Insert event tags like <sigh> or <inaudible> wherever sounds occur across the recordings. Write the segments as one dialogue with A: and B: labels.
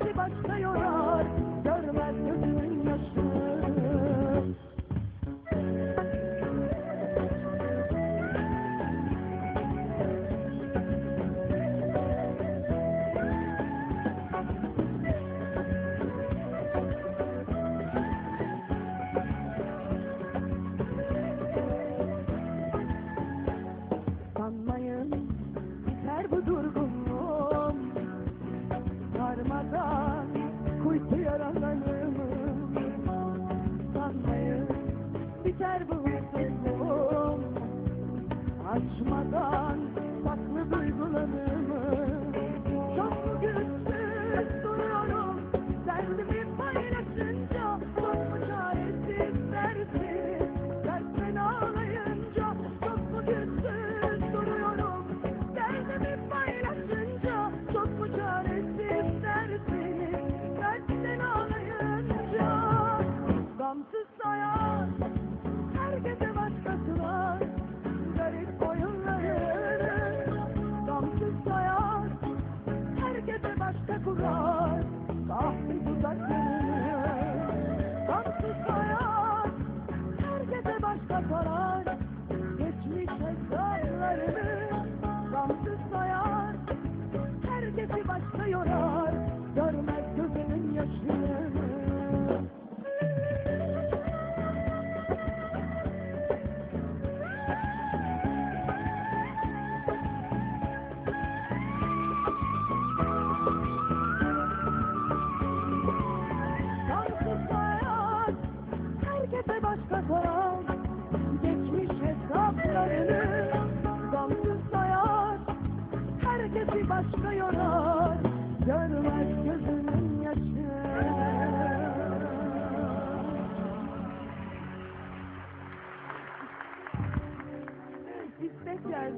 A: Hepsi başlıyor Açmadan tatlı duygularım.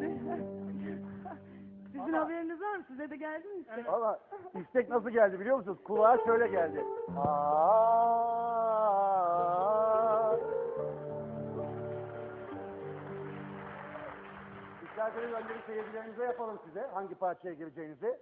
A: geldi. <laughs> Sizin haberiniz var mı? Size de geldi mi istek?
B: Valla istek nasıl geldi biliyor musunuz? Kulağa şöyle geldi. Aa. İsterseniz önce bir seyircilerinize yapalım size hangi parçaya gireceğinizi.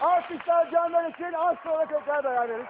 B: Alkışlar Candan için az sonra tekrar beraberiz.